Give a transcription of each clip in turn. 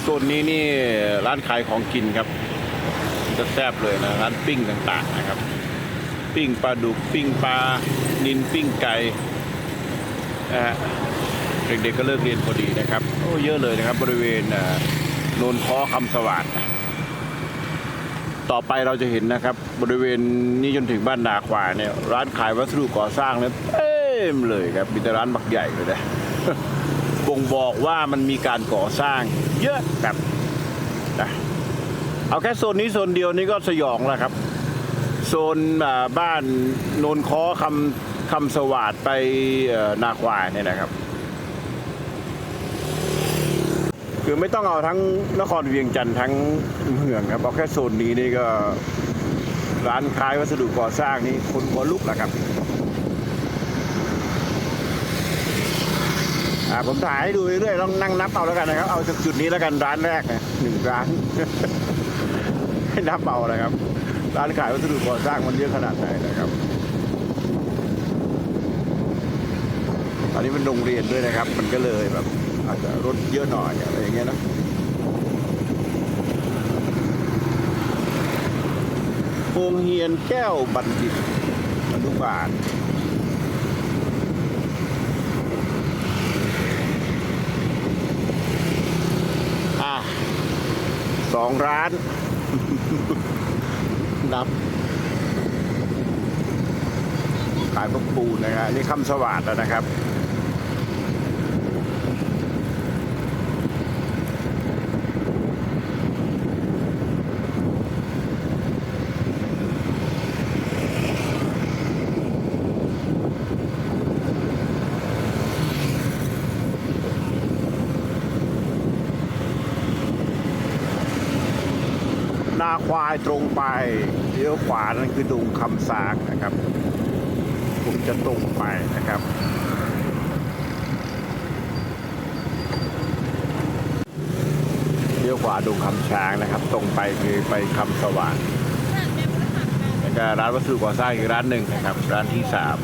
โซนนี้นี่ร้านขายของกินครับ จะแซ่บเลยนะร้านปิ้งต่างๆนะครับ ปิ้งปลาดุกปิ้งปลานินปิ้งไก่นะฮะเด็กๆก็เลิกเรียนพอดีนะครับโอ้เยอะเลยนะครับ บริเวณโนนค้อคำสวัสดต่อไปเราจะเห็นนะครับ บริเวณนี้จนถึงบ้านนาควาเนี่ย ร้านขายวัสดุก่อสร้างเนี่ยเต็มเลยครับมีแต่ร้านบักใหญ่เลยนะ บ่งบอกว่ามันมีการก่อสร้าง เยอะแบบนะเอาแค่โซนนี้โซนเดียวนี่ก็สยองแล้วครับ โซนอ่าบ้านโนนค้อคำคำสวัสดไปเอ่อนาควายเนี่ยนะครับ คือไม่ต้องเอาทั้งนครเวียงจันทร์ทั้งเมืองครับเอาแค่โซนนี้นี่ก็ร้านขายวัสดุก่อสร้างนี่คนหัวลุกแล้วครับ ผมถ่ายให้ดูเรื่อยๆลองนั่งนับเอาแล้วกันนะครับ เอาจากจุดนี้แล้วกันร้านแรกนะหนึ่งร้านนับเอานะครับ ร้านขายวัสดุก่อสร้างมันเยอะขนาดไหนนะครับตอนนี้เป็นโรงเรียนด้วยนะครับ มันก็เลยแบบ อาจจะรถเยอะหน่อยอะไรอย่างเงี้ยนะโรงเรียนแก้วบัณฑิตอนุบาล ของร้านนับ ขายพวกปูนะครับนี่คำสวัสดนะครับ ควายตรงไปเลี้ยวขวานั่นคือดงคำสากนะครับ ผมจะตรงไปนะครับเลี้ยวขวาดงคำช้างนะครับ ตรงไปคือไปคำสว่างแล้วก็ร้านวัสดุก่อสร้างอีกร้านหนึ่งนะครับ ร้านที่สาม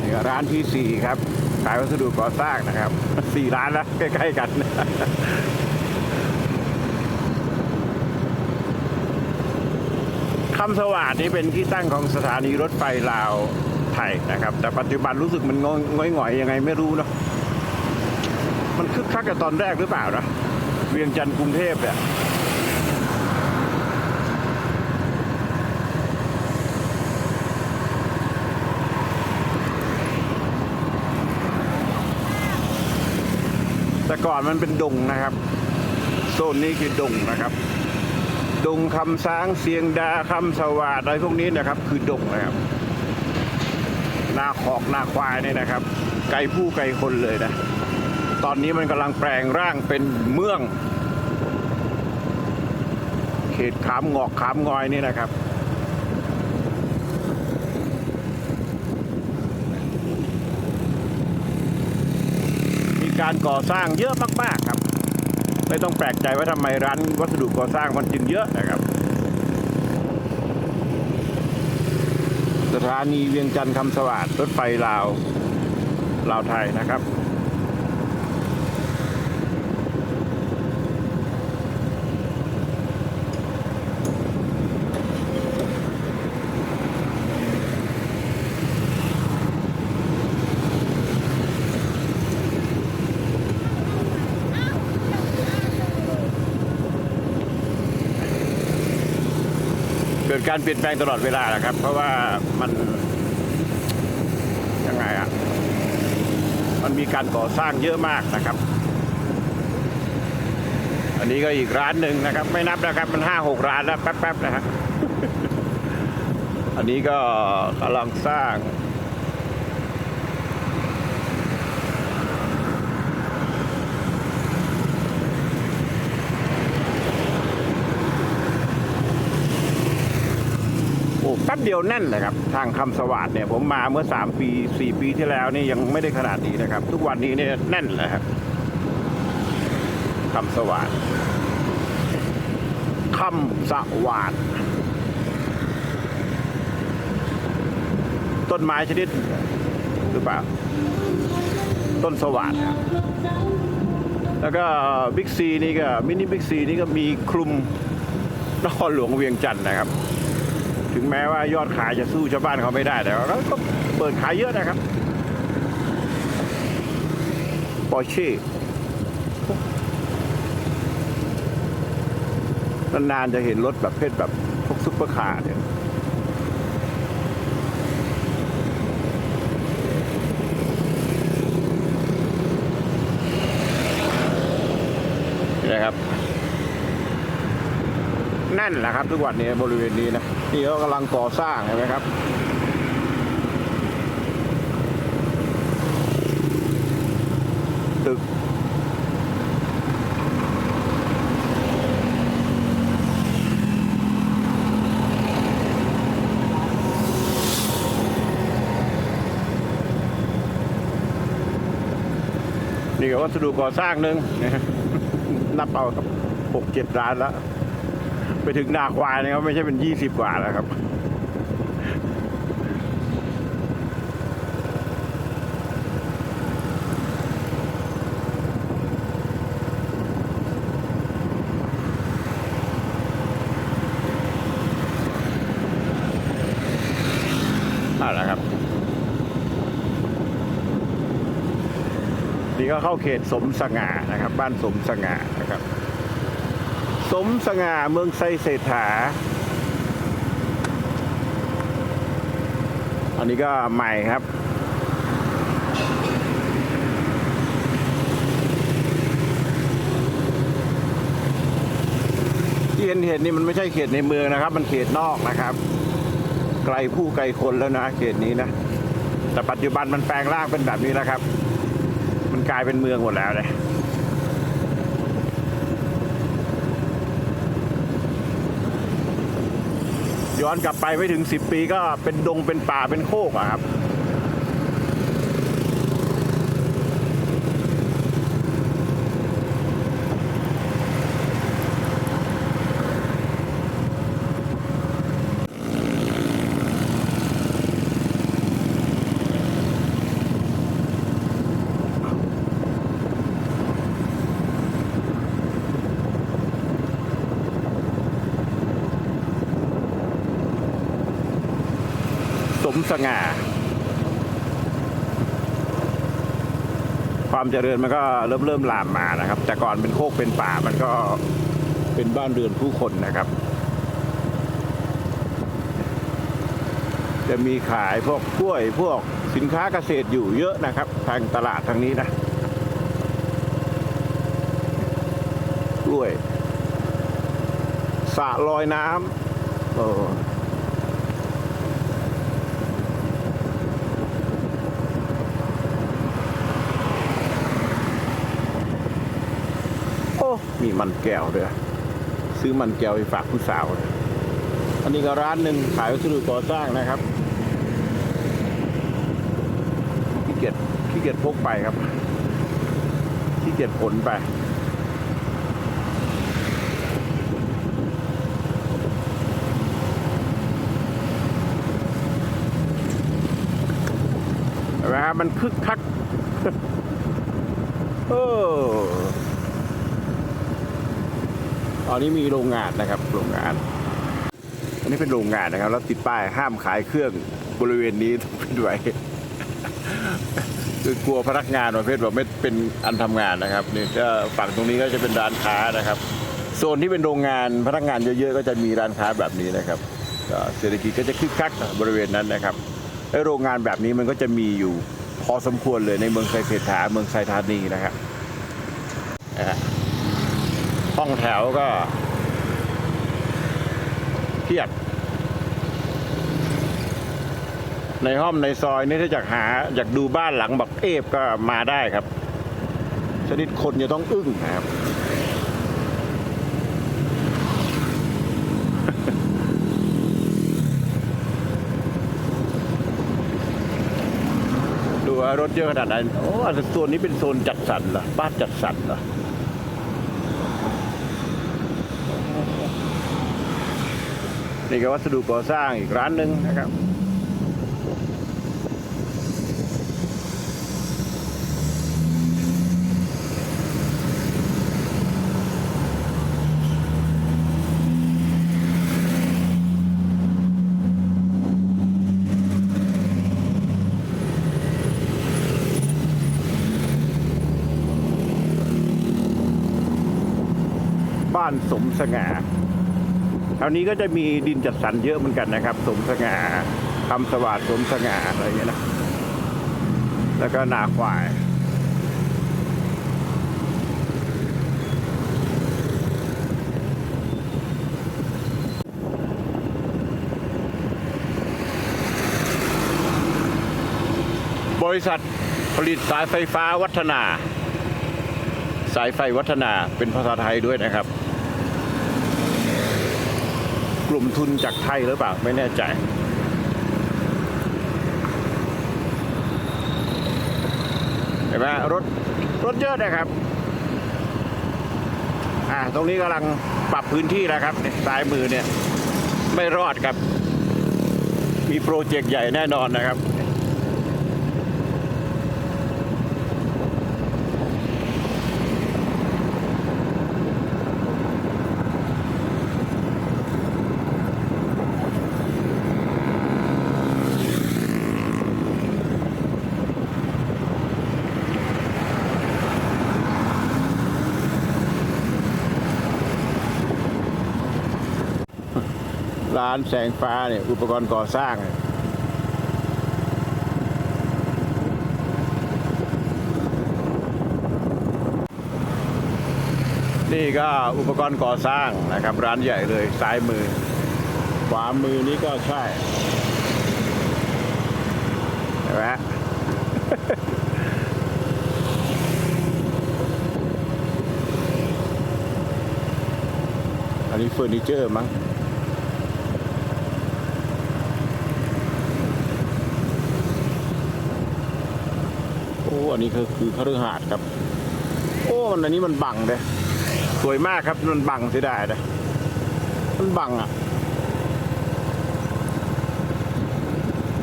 นี่ก็ร้านที่สี่ครับขายวัสดุก่อสร้างนะครับสี่ร้านแล้วใกล้ๆกันำสวัสดนี่เป็นที่ตั้งของสถานีรถไฟลาวไทยนะครับ แต่ปัจจุบันรู้สึกมันงอยหงอยๆยังไงไม่รู้เนาะมันคึกคักกับตอนแรกหรือเปล่านะเวียงจันทร์กรุงเทพเนี่ยแต่ก่อนมันเป็นดงนะครับ โซนนี้คือดงนะครับ ดงคำช้างเสียงดาคำสวัสดอะไรพวกนี้นะครับ คือดงนะครับนาขอกนาควายเนี่ยนะครับ ไก่ผู้ไก่คนเลยนะ ตอนนี้มันกำลังแปลงร่างเป็นเมือง เขตขามงอกขามงอยนี่นะครับมีการก่อสร้างเยอะมาก ๆ ครับ ไม่ต้องแปลกใจว่าทำไมร้านวัสดุก่อสร้างมันจึงเยอะนะครับ สถานีเวียงจันทร์คำสวัสดรถไฟลาวลาวไทยนะครับ การเปลี่ยนแปลงตลอดเวลาแหละครับ เพราะว่ามันยังไงอะมันมีการก่อสร้างเยอะมากนะครับ อันนี้ก็อีกร้านหนึ่งนะครับ ไม่นับนะครับมันห้าหกร้านแล้วแป๊บๆนะฮะอันนี้ก็กำลังสร้าง โอ้แป๊ บเดียวแน่นเลยครับ ทางคำสวัสดเนี่ยผมมาเมื่อ 3 ปี 4 ปีที่แล้วนี่ยังไม่ได้ขนาดนี้นะครับ ทุกวันนี้เนี่ยแน่นเลยครับคำสวัสดคำสวัสดต้นไม้ชนิดหรือเปล่า ต้นสวัสดครับแล้วก็บิ๊กซีนี่ก็มินิบิ๊กซีนี่ก็มีคลุมนครหลวงเวียงจันทร์นะครับ ถึงแม้ว่ายอดขายจะสู้ชาวบ้านเขาไม่ได้แต่ว่าก็เปิดขายเยอะนะครับปอร์เช่นานๆจะเห็นรถแบบเพศแบบพวกซุปเปอร์คาร์เนี่ย นี่นะครับ แน่นแหละครับ ทุกวันนี้บริเวณนี้นะนี่เขากำลังก่อสร้างเห็นไหมครับตึกนี่ก็วัสดุก่อสร้างหนึ่งนับเอาครับหกเจ็ดร้านแล้ว ไปถึงนาควายนะครับไม่ใช่เป็นยี่สิบกว่าแล้วครับ นั่นแหละครับ นี่ก็เข้าเขตสมสง่านะครับ บ้านสมสง่านะครับ สมสง่าเมืองไซเศรษฐา อันนี้ก็ใหม่ครับ ที่เห็นเห็นนี่มันไม่ใช่เขตในเมืองนะครับ มันเขตนอกนะครับ ไกลผู้ไกลคนแล้วนะเขตนี้นะ แต่ปัจจุบันมันแปลงร่างเป็นแบบนี้แล้วครับ มันกลายเป็นเมืองหมดแล้วเลย ย้อนกลับไปไม่ถึงสิบปีก็เป็นดงเป็นป่าเป็นโคกอะครับ สมสง่า ความเจริญมันก็เริ่มเริ่มลามมานะครับ แต่ก่อนเป็นโคกเป็นป่ามันก็เป็นบ้านเรือนผู้คนนะครับ จะมีขายพวกกล้วยพวกสินค้าเกษตรอยู่เยอะนะครับ ทางตลาดทางนี้นะกล้วยสระลอยน้ำโอ้โอ้ มีมันแก้วด้วยซื้อมันแก้วไปฝากผู้สาว อันนี้ก็ร้านหนึ่งขายวัสดุก่อสร้างนะครับขี้เกียจขี้เกียจพกไปครับขี้เกียจขนไปนไหมครับมันคึกคัก โอ้ ตอนนี้มีโรงงานนะครับโรงงาน อันนี้เป็นโรงงานนะครับ แล้วติดป้ายห้ามขายเครื่องบริเวณนี้ต้องเป็นไว้คือกลัวพนักงานประเภทแบบไม่เป็นอันทำงานนะครับนี่ก็ฝั่งตรงนี้ก็จะเป็นร้านค้านะครับโซนที่เป็นโรงงานพนักงานเยอะๆ ก็จะมีร้านค้าแบบนี้นะครับเศรษฐกิจก็จะคึกคักบริเวณนั้นนะครับและโรงงานแบบนี้มันก็จะมีอยู่พอสมควรเลยในเมืองไซเศรษฐาเมืองไซธานีนะครับ ห้องแถวก็เพียบ ในห้อมในซอยนี่ถ้าอยากหา อยากดูบ้านหลังบักเอฟก็มาได้ครับ ชนิดคนจะต้องอึ้งนะครับดูว่ารถเยอะขนาดไหนโอ้อาจจะโซนนี้เป็นโซนจัดสรรเหรอบ้านจัดสรรเหรอ นี่ก็วัสดุก่อสร้างอีกร้านหนึ่งนะครับบ้านสมสง่า แถวนี้ก็จะมีดินจัดสรรเยอะเหมือนกันนะครับ สมสง่าคำสวัสดสมสง่าอะไรอย่างเงี้ยนะ แล้วก็นาควายบริษัทผลิตสายไฟฟ้าวัฒนา สายไฟวัฒนาเป็นภาษาไทยด้วยนะครับ ลุ่มทุนจากไทยหรือเปล่าไม่แน่ใจ เห็นไหมรถรถเยอะนะครับ อ่า ตรงนี้กำลังปรับพื้นที่แล้วครับเนี่ยซ้ายมือเนี่ย ไม่รอดครับ มีโปรเจกต์ใหญ่แน่นอนนะครับ ร้านแสงฟ้าเนี่ยอุปกรณ์ก่อสร้าง นี่ก็อุปกรณ์ก่อสร้างนะครับ ร้านใหญ่เลยซ้ายมือ ขวามือนี้ก็ใช่เห็นไหมอันนี้เฟอร์นิเจอร์มั้ง อันนี้คือคือคฤหาสน์ครับ โอ้มันอันนี้มันบังเลยสวยมากครับมันบังเสียดายเลยมันบังอะ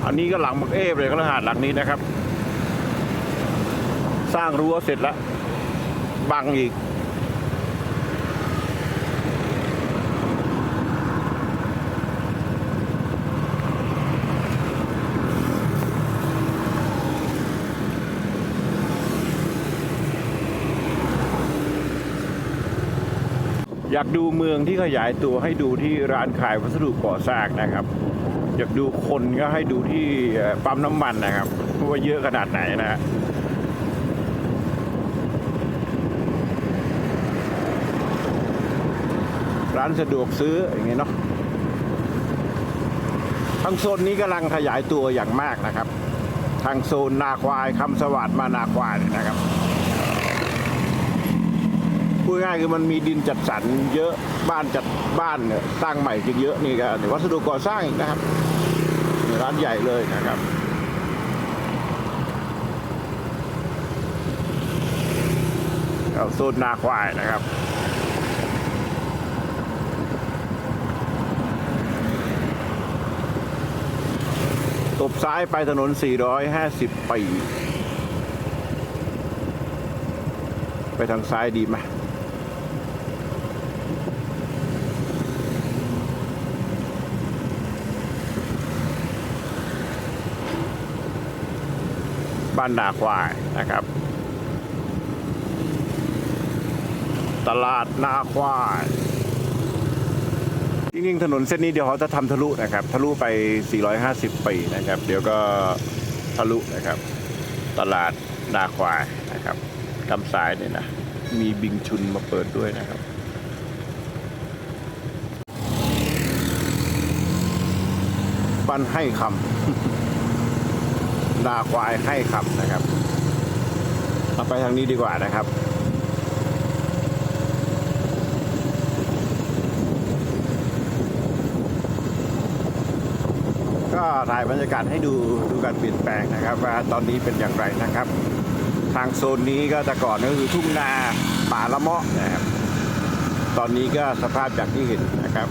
อันนี้ก็หลังบักเอฟเลยคฤหาสน์หลังนี้นะครับ สร้างรั้วเสร็จแล้วบังอีก อยากดูเมืองที่ขยายตัวให้ดูที่ร้านขายวัสดุก่อสร้างนะครับ อยากดูคนก็ให้ดูที่ปั๊มน้ำมันนะครับว่าเยอะขนาดไหนนะฮะร้านสะดวกซื้ออย่างเงี้ยเนาะทางโซนนี้กำลังขยายตัวอย่างมากนะครับ ทางโซนนาควายคำสวัสดมานาควายนะครับ ดง่ายคือมันมีดินจัดสรรเยอะบ้านจัดบ้านเนี่ยสร้างใหม่กันเยอะนี่ก็เนี่ยวัสดุก่อสร้างอีกนะครับร้านใหญ่เลยนะครับเอาโซนนาควายนะครับตบซ้ายไปถนน 450 ปี ไปทางซ้ายดีไหม บ้านนาควายนะครับ ตลาดนาควายจริงๆถนนเส้นนี้เดี๋ยวเขาจะทำทะลุนะครับ ทะลุไป 450 ปีนะครับ เดี๋ยวก็ทะลุนะครับ ตลาดนาควายนะครับทำสายเนี่ยนะ มีบิงชุนมาเปิดด้วยนะครับปั้นให้คำ นาควายให้คำนะครับเราไปทางนี้ดีกว่านะครับ ก็ถ่ายบรรยากาศให้ดูดูการเปลี่ยนแปลงนะครับ ว่าตอนนี้เป็นอย่างไรนะครับ ทางโซนนี้ก็แต่ก่อนก็คือทุ่งนาป่าละเมาะนะครับ ตอนนี้ก็สภาพอย่างที่เห็นนะครับ